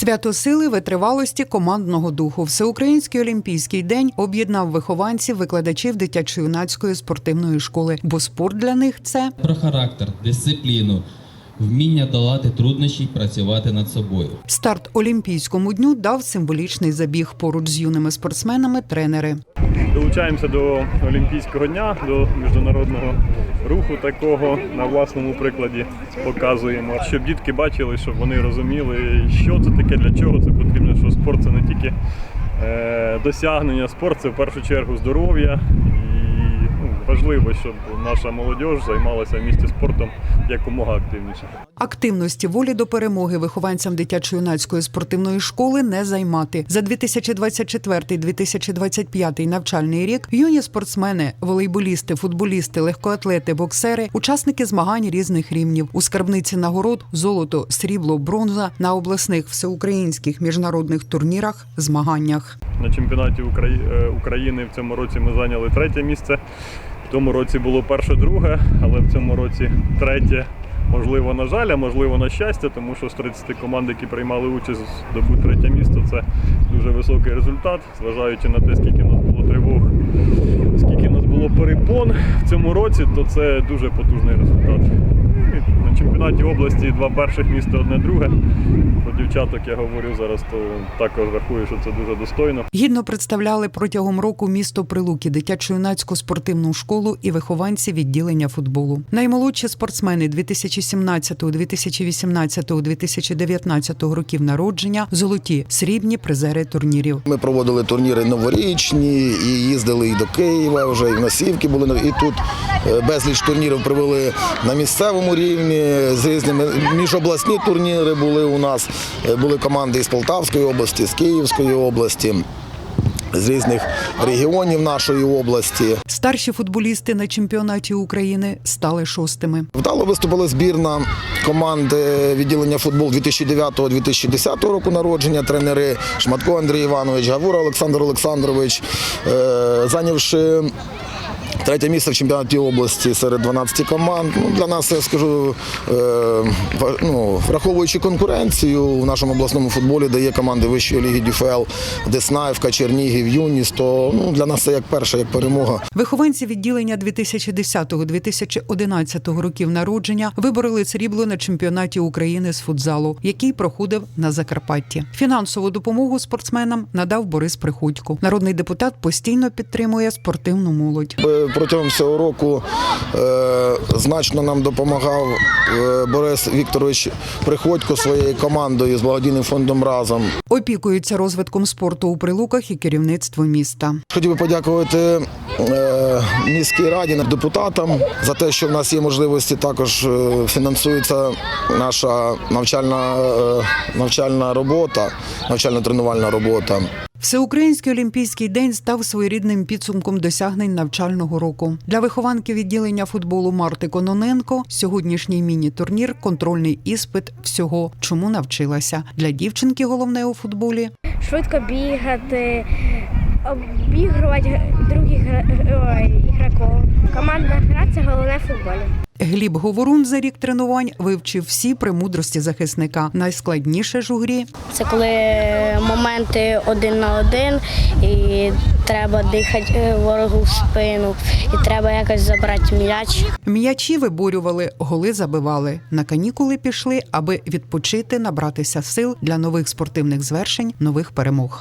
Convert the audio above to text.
Свято сили витривалості командного духу. Всеукраїнський олімпійський день об'єднав вихованців, викладачів дитячо-юнацької спортивної школи, бо спорт для них це про характер, дисципліну, вміння долати труднощі й працювати над собою. старт Олімпійському дню дав символічний забіг. Поруч з юними спортсменами тренери. Долучаємося до Олімпійського дня, до міжнародного руху такого на власному прикладі показуємо, щоб дітки бачили, щоб вони розуміли, що це таке, для чого це потрібно, що спорт це не тільки е, досягнення, спорт це в першу чергу здоров'я. Важливо, щоб наша молодь займалася в місті спортом якомога активніше. Активності волі до перемоги вихованцям дитячо-юнацької спортивної школи не займати. За 2024-2025 навчальний рік юні спортсмени, волейболісти, футболісти, легкоатлети, боксери, учасники змагань різних рівнів. У скарбниці нагород золото, срібло, бронза на обласних всеукраїнських міжнародних турнірах, змаганнях. На чемпіонаті е, України в цьому році ми зайняли третє місце. В тому році було перше, друге, але в цьому році третє. Можливо, на жаль, а можливо на щастя, тому що з 30 команд, які приймали участь, здобути третє місто це дуже високий результат, зважаючи на те, скільки в нас було тривог, скільки нас було перепон в цьому році, то це дуже потужний результат. І На чемпіонаті області два перших міста, одне друге. Про дівчаток я говорю зараз, то також рахую, що це дуже достойно. Гідно представляли протягом року місто Прилуки, дитячо-юнацьку спортивну школу і вихованці відділення футболу. Наймолодші спортсмени 2017, 2018, 2019 років народження, золоті срібні призери турнірів. Ми проводили турніри новорічні і їздили і до Києва, вже і в Носівки були. І тут е, безліч турнірів провели на місцевому рівні. З різними міжобласні турніри були у нас. Е, Були команди із Полтавської області, з Київської області, з різних регіонів нашої області. Старші футболісти на чемпіонаті України стали шостими. Вдало виступила збірна команди відділення футбол 2009-2010 року народження. Тренери Шматко Андрій Іванович, Гавура Олександр Олександрович, е, зайнявши. Третє місце в чемпіонаті області серед 12 команд. Ну, для нас я скажу, е, ну, враховуючи конкуренцію в нашому обласному футболі, де є команди вищої ліги ДЮФЛ, Деснаївка, Чернігів, Юніс, то ну, для нас це як перша, як перемога. Вихованці відділення 2010-2011 років народження вибороли срібло на чемпіонаті України з футзалу, який проходив на Закарпатті. Фінансову допомогу спортсменам надав Борис Приходько. Народний депутат постійно підтримує спортивну молодь. Протягом цього року е, значно нам допомагав е, Борис Вікторович Приходько своєю командою з благодійним фондом разом. Опікуються розвитком спорту у прилуках і керівництво міста. Хотів би подякувати е, міській раді, депутатам за те, що в нас є можливості також фінансується наша навчальна, навчальна робота, навчально-тренувальна робота. Всеукраїнський олімпійський день став своєрідним підсумком досягнень навчального року. Для вихованки відділення футболу Марти Кононенко сьогоднішній міні-турнір контрольний іспит всього, чому навчилася. Для дівчинки головне у футболі швидко бігати, обігрувати других гра- ой, ігроків. Командна гра це головне в футболі. Гліб Говорун за рік тренувань вивчив всі премудрості захисника. Найскладніше ж у грі Це коли моменти один на один, і треба дихати е, ворогу в спину, і треба якось забрати м'яч. м'ячі виборювали, голи забивали. На канікули пішли, аби відпочити, набратися сил для нових спортивних звершень, нових перемог.